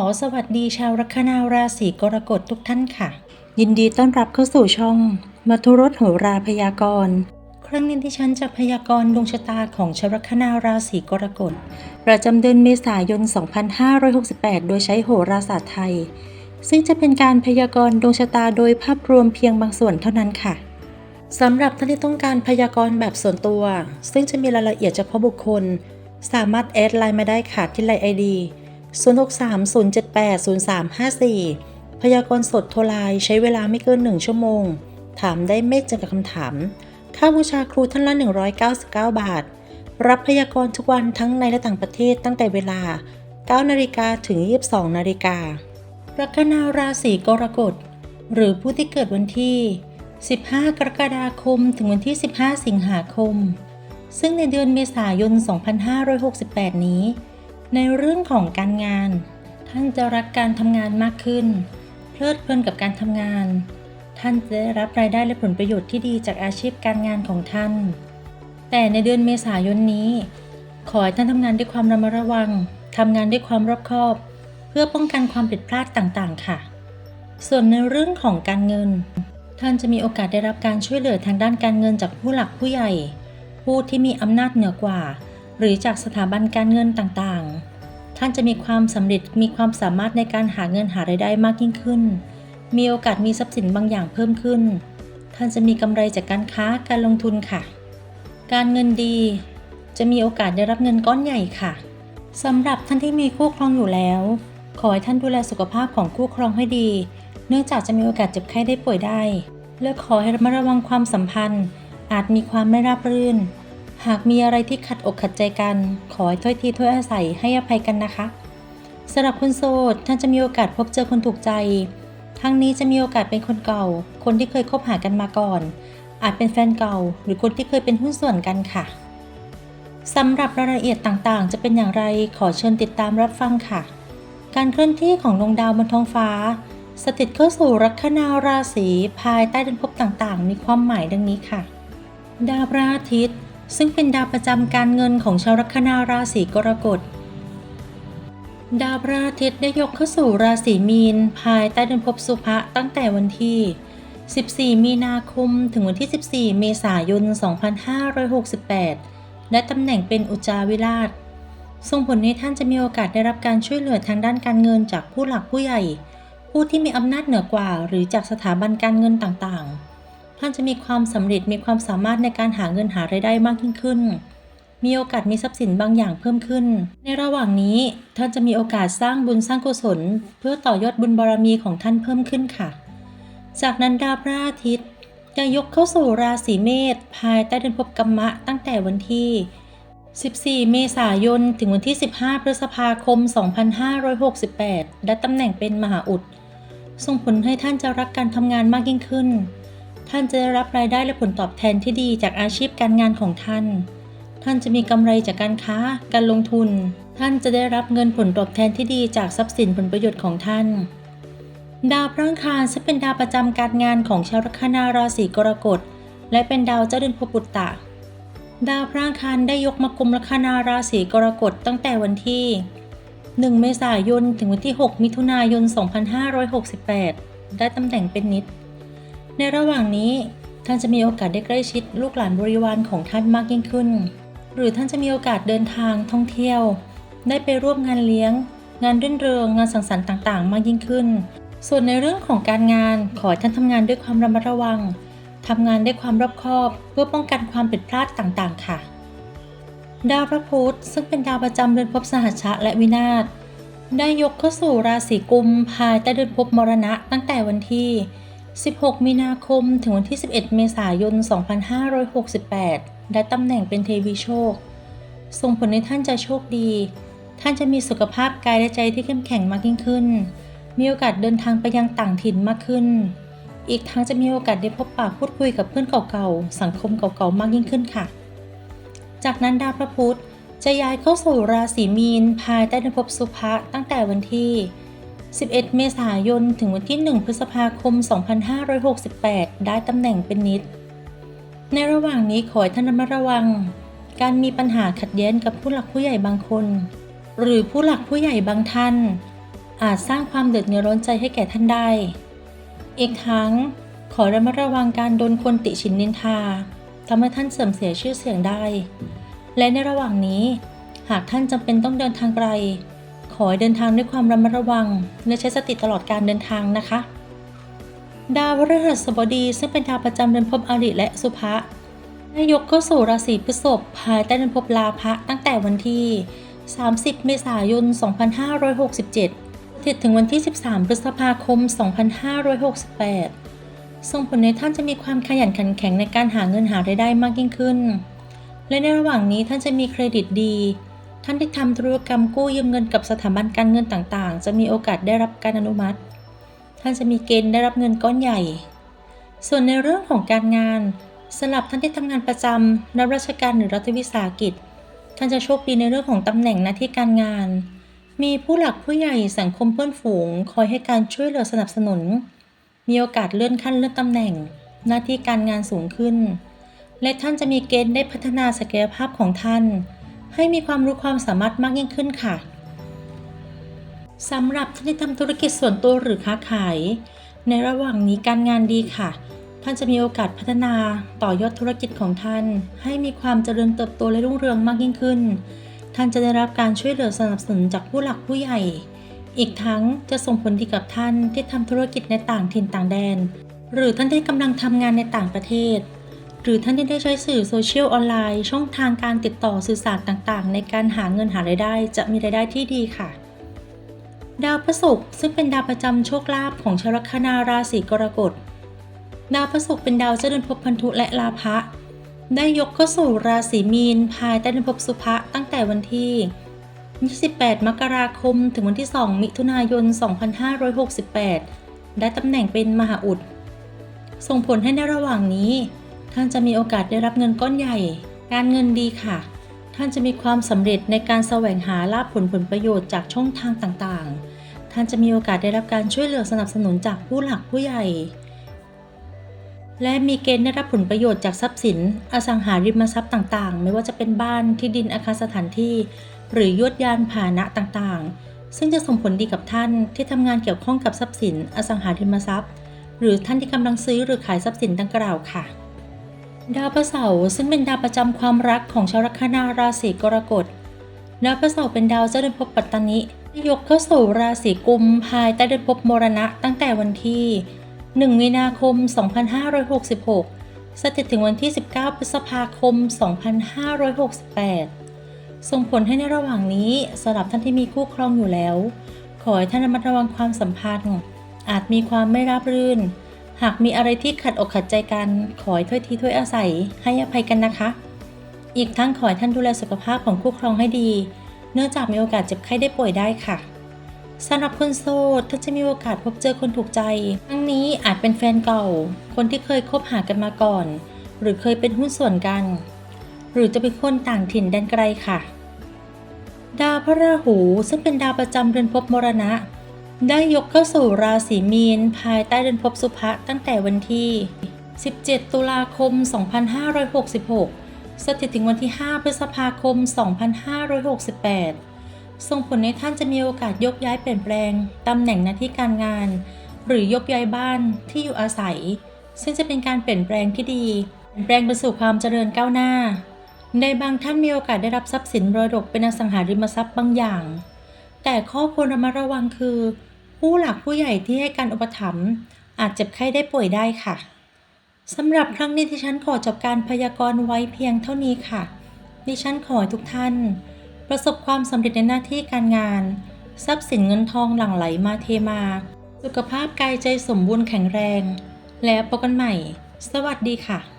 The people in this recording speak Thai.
อสวัสดีชาวลัคนาราศีกรกฎทุกท่านค่ะ ยินดีต้อนรับเข้าสู่ช่องมัทุรสโหราพยากรณ์ ครั้งนี้ที่ฉันจะพยากรณ์ดวงชะตาของชาวลัคนาราศีกรกฎประจำเดือนเมษายน 2568 โดยใช้โหราศาสตร์ไทย ซึ่งจะเป็นการพยากรณ์ดวงชะตาโดยภาพรวมเพียงบางส่วนเท่านั้นค่ะสำหรับท่านที่ต้องการพยากรณ์แบบส่วนตัว ซึ่งจะมีรายละเอียดเฉพาะบุคคล สามารถแอดไลน์มาได้ค่ะที่ไลน์ไอดี 0630780354 พยากรณ์สดโทรไลน์ใช้เวลาไม่เกิน 1 ชั่วโมง ถามได้ไม่จำกัดคำถาม ค่าบูชาครูท่านละ 199 บาท รับพยากรณ์ทุกวันทั้งในและต่างประเทศตั้งแต่เวลา 9 นาฬิกาถึง 22 นาฬิกาลัคนาราศีกรกฎ หรือผู้ที่เกิดวันที่ 15 กรกฎาคม ถึงวันที่ 15 สิงหาคม ซึ่งในเดือนเมษายน 2568 นี้ ในเรื่องของการงาน ท่านจะรักการทำงานมากขึ้น เพลิดเพลินกับการทำงาน ท่านจะได้รับรายได้และผลประโยชน์ที่ดีจากอาชีพการงานของท่าน แต่ในเดือนเมษายนนี้ ขอให้ท่านทำงานด้วยความระมัดระวังทำงานด้วยความรอบคอบ เพื่อป้องกันความผิดพลาดต่างๆ ค่ะ ส่วนในเรื่องของการเงิน ท่านจะมีโอกาสได้รับการช่วยเหลือทางด้านการเงินจากผู้หลักผู้ใหญ่ ผู้ที่มีอำนาจเหนือกว่า หรือจากสถาบันการเงินต่างๆ ท่านจะมีความสำเร็จมีความสามารถในการหาเงินหารายได้มากยิ่งขึ้น มีโอกาสมีทรัพย์สินบางอย่างเพิ่มขึ้น ท่านจะมีกำไรจากการค้าการลงทุนค่ะ การเงินดี จะมีโอกาสได้รับเงินก้อนใหญ่ค่ะสำหรับท่านที่มีคู่ครองอยู่แล้ว ขอให้ท่านดูแลสุขภาพของคู่ครองให้ดี เนื่องจากจะมีโอกาสเจ็บไข้ได้ป่วยได้ และขอให้ระมัดระวังความสัมพันธ์ อาจมีความไม่ราบรื่น หากมีอะไรที่ขัดอกขัดใจกัน ขอให้ถ้อยทีถ้อยอาศัยให้อภัยกันนะคะสำหรับคนโสดท่านจะมีโอกาสพบเจอคนถูกใจ ทั้งนี้จะมีโอกาสเป็นคนเก่า คนที่เคยคบหากันมาก่อน อาจเป็นแฟนเก่า หรือคนที่เคยเป็นหุ้นส่วนกันค่ะสำหรับรายละเอียดต่างๆ จะเป็นอย่างไรขอเชิญติดตามรับฟังค่ะ การเคลื่อนที่ของดวงดาวบนท้องฟ้า สถิตเข้าสู่ลัคนาราศีภายใต้เดินภพต่างๆ มีความหมายดังนี้ค่ะ ดาวพระอาทิตย์ ซึ่งเป็นดาวประจำการเงินของชาวลัคนาราศีกรกฎ ดาวพระอาทิตย์ได้ยกเข้าสู่ราศีมีน ภายใต้เดินภพสุภะตั้งแต่วันที่ 14 มีนาคม ถึงวันที่ 14 เมษายน 2568 และตำแหน่งเป็นอุจจาวิราช ส่งผลให้ท่านจะมีโอกาสได้รับการช่วยเหลือทางด้านการเงินจากผู้หลักผู้ใหญ่ ผู้ที่มีอำนาจเหนือกว่า หรือจากสถาบันการเงินต่างๆ ท่านจะมีความสำเร็จมีความสามารถในการหาเงินหารายได้มากยิ่งขึ้น มีโอกาสมีทรัพย์สินบางอย่างเพิ่มขึ้น ในระหว่างนี้ท่านจะมีโอกาสสร้างบุญสร้างกุศล เพื่อต่อยอดบุญบารมีของท่านเพิ่มขึ้นค่ะ จากนั้นดาวพระอาทิตย์จะยกเข้าสู่ราศีเมษภายใต้เดือนภพกัมมะตั้งแต่วันที่ 14 เมษายน ถึงวันที่ 15 พฤษภาคม 2568และตำแหน่งเป็นมหาอุด ส่งผลให้ท่านจะรักการทำงานมากยิ่งขึ้น ท่านจะได้รับรายได้และผลตอบแทนที่ดีจากอาชีพการงานของท่าน ท่านจะมีกำไรจากการค้า การลงทุน ท่านจะได้รับเงินผลตอบแทนที่ดีจากทรัพย์สินผลประโยชน์ของท่าน ดาวพระอังคารซึ่งเป็นดาวประจำการงานของชาวลัคนาราศีกรกฎ และเป็นดาวเจ้าเดือนพบุตตะ ดาวพระอังคารได้ยกมากุมลัคนาราศีกรกฎตั้งแต่วันที่ 1 เมษายน ถึงวันที่ 6 มิถุนายน 2568 ได้ตำแหน่งเป็นนิด ในระหว่างนี้ท่านจะมีโอกาสได้ใกล้ชิดลูกหลานบริวารของท่านมากยิ่งขึ้น หรือท่านจะมีโอกาสเดินทางท่องเที่ยว ได้ไปร่วมงานเลี้ยง งานรื่นเริงงานสังสรรค์ต่างๆ มากยิ่งขึ้น ส่วนในเรื่องของการงานขอให้ท่านทำงานด้วยความระมัดระวังทำงานด้วยความรอบคอบ เพื่อป้องกันความผิดพลาดต่างๆ ค่ะ ดาวพระพุธซึ่งเป็นดาวประจำเดือนภพสหัชชะและวินาศได้ยกเข้าสู่ราศีกุมภายใต้เดือนภพมรณะตั้งแต่วันที่ 16 มีนาคมถึงวันที่ 11 เมษายน 2568 ได้ตำแหน่งเป็นเทวีโชค ส่งผลให้ท่านจะโชคดี ท่านจะมีสุขภาพกายและใจที่เข้มแข็งมากยิ่งขึ้น มีโอกาสเดินทางไปยังต่างถิ่นมากขึ้น อีกทั้งจะมีโอกาสได้พบปะพูดคุยกับเพื่อนเก่าๆ สังคมเก่าๆ มากยิ่งขึ้นค่ะ จากนั้นดาวพระพุธจะย้ายเข้าสู่ราศีมีนภายใต้นภพสุภะตั้งแต่วันที่ 11 เมษายน ถึงวันที่ 1 พฤษภาคม 2568 ได้ตำแหน่งเป็นนิด ในระหว่างนี้ขอให้ท่านระมัดระวัง การมีปัญหาขัดแย้งกับผู้หลักผู้ใหญ่บางคน หรือผู้หลักผู้ใหญ่บางท่าน อาจสร้างความเดือดเนื้อร้อนใจให้แก่ท่านได้ อีกทั้งขอระมัดระวังการโดนคนติฉินนินทาทำให้ท่านเสื่อมเสียชื่อเสียงได้ และในระหว่างนี้ หากท่านจำเป็นต้องเดินทางไกล ขอให้เดินทางด้วยความระมัดระวังและใช้สติตลอดการเดินทางนะคะ ดาวพฤหัสบดีซึ่งเป็นดาวประจำเดือนภพอริและสุภะได้ยกเข้าสู่ราศีพฤษภภายใต้เดือนภพลาภะตั้งแต่วันที่ 30 เมษายน 2567 ถึงวันที่ 13 พฤษภาคม 2568 ส่งผลในท่านจะมีความขยันขันแข็งในการหาเงินหารายได้มากยิ่งขึ้น และในระหว่างนี้ท่านจะมีเครดิตดี ท่านที่ทำธุรกรรมกู้ยืมเงินกับสถาบันการเงินต่างๆ จะมีโอกาสได้รับการอนุมัติ ท่านจะมีเกณฑ์ได้รับเงินก้อนใหญ่ ส่วนในเรื่องของการงานสำหรับท่านที่ทำงานประจำรับราชการหรือรัฐวิสาหกิจ ท่านจะโชคดีในเรื่องของตำแหน่งหน้าที่การงาน มีผู้หลักผู้ใหญ่สังคมเพื่อนฝูง คอยให้การช่วยเหลือสนับสนุน มีโอกาสเลื่อนขั้นเลื่อนตำแหน่ง หน้าที่การงานสูงขึ้น และท่านจะมีเกณฑ์ได้พัฒนาศักยภาพของท่าน ให้มีความรู้ความสามารถมากยิ่งขึ้นค่ะสำหรับท่านที่ทำธุรกิจส่วนตัวหรือค้าขาย ในระหว่างนี้การงานดีค่ะ ท่านจะมีโอกาสพัฒนาต่อยอดธุรกิจของท่าน ให้มีความเจริญเติบโตและรุ่งเรืองมากยิ่งขึ้น ท่านจะได้รับการช่วยเหลือสนับสนุนจากผู้หลักผู้ใหญ่ อีกทั้งจะส่งผลดีกับท่านที่ทำธุรกิจในต่างถิ่นต่างแดน หรือท่านที่กำลังทำงานในต่างประเทศ หรือท่านที่ได้ใช้สื่อโซเชียลออนไลน์ ช่องทางการติดต่อสื่อสารต่างๆ ในการหาเงินหารายได้ จะมีรายได้ที่ดีค่ะ ดาวพฤหัสซึ่งเป็นดาวประจำโชคลาภของชาวลัคนาราศีกรกฎดาวพฤหัสเป็นดาวเจ้าเดือนภพพันธุและลาภะได้ยกเข้าสู่ราศีมีน ภายใต้เดือนภพสุภะตั้งแต่วันที่ 28 มกราคม ถึงวันที่ 2 มิถุนายน 2568 ได้ตำแหน่งเป็นมหาอุด ส่งผลให้ในระหว่างนี้ ท่านจะมีโอกาสได้รับเงินก้อนใหญ่ การเงินดีค่ะ ท่านจะมีความสำเร็จในการแสวงหาลาภผลผลประโยชน์จากช่องทางต่างๆ ท่านจะมีโอกาสได้รับการช่วยเหลือสนับสนุนจากผู้หลักผู้ใหญ่ และมีเกณฑ์ได้รับผลประโยชน์จากทรัพย์สิน อสังหาริมทรัพย์ต่างๆ ไม่ว่าจะเป็นบ้านที่ดินอาคารสถานที่ หรือยวดยานพาหนะต่างๆ ซึ่งจะส่งผลดีกับท่านที่ทำงานเกี่ยวข้องกับทรัพย์สิน อสังหาริมทรัพย์ หรือท่านที่กำลังซื้อหรือขายทรัพย์สินดังกล่าวค่ะ ดาวพฤหัสาร์ซึ่งเป็นดาวประจำความรักของชาวลัคนาราศีกรกฎ ดาวพฤหัสาร์เป็นดาวเจ้าเดือนภพปัตตานิยกเข้าสู่ราศีกุมภายใต้เดือนภพมรณะตั้งแต่วันที่ 1 มีนาคม 2566 สถิตถึงวันที่ 19 พฤษภาคม 2568 ส่งผลให้ในระหว่างนี้สำหรับท่านที่มีคู่ครองอยู่แล้ว ขอให้ท่านระมัดระวังความสัมพันธ์ อาจมีความไม่ราบรื่น หากมีอะไรที่ขัดอกขัดใจกัน ขอให้ถ้อยทีถ้อยอาศัย ให้อภัยกันนะคะ อีกทั้งขอให้ท่านดูแลสุขภาพของคู่ครองให้ดี เนื่องจากมีโอกาสเจ็บไข้ได้ป่วยได้ค่ะสำหรับคนโสดท่านจะมีโอกาสพบเจอคนถูกใจ ทั้งนี้อาจเป็นแฟนเก่า คนที่เคยคบหากันมาก่อน หรือเคยเป็นหุ้นส่วนกัน หรือจะเป็นคนต่างถิ่นแดนไกลค่ะ ดาวพระราหูซึ่งเป็นดาวประจำเรือนภพมรณะ ได้ยกเข้าสู่ราศีมีน ภายใต้เดือนภพสุภะตั้งแต่วันที่ 17 ตุลาคม 2566 สถิตถึงวันที่ 5 พฤษภาคม 2568 ส่งผลให้ท่านจะมีโอกาสยกย้ายเปลี่ยนแปลงตำแหน่งหน้าที่การงาน หรือยกย้ายบ้านที่อยู่อาศัย ซึ่งจะเป็นการเปลี่ยนแปลงที่ดี เปลี่ยนแปลงไปสู่ความเจริญก้าวหน้า ในบางท่านมีโอกาสได้รับทรัพย์สินมรดกเป็นอสังหาริมทรัพย์บางอย่าง แต่ข้อควรระมัดระวังคือ ผู้หลักผู้ใหญ่ที่ให้การอุปถัมภ์อาจเจ็บไข้ได้ป่วยได้ค่ะสำหรับครั้งนี้ที่ฉันขอจบการพยากรณ์ไว้เพียงเท่านี้ค่ะ ดิฉันขอให้ทุกท่าน ประสบความสำเร็จในหน้าที่การงาน ทรัพย์สินเงินทองหลั่งไหลมาเทมา สุขภาพกายใจสมบูรณ์แข็งแรง แล้วพบกันใหม่ สวัสดีค่ะ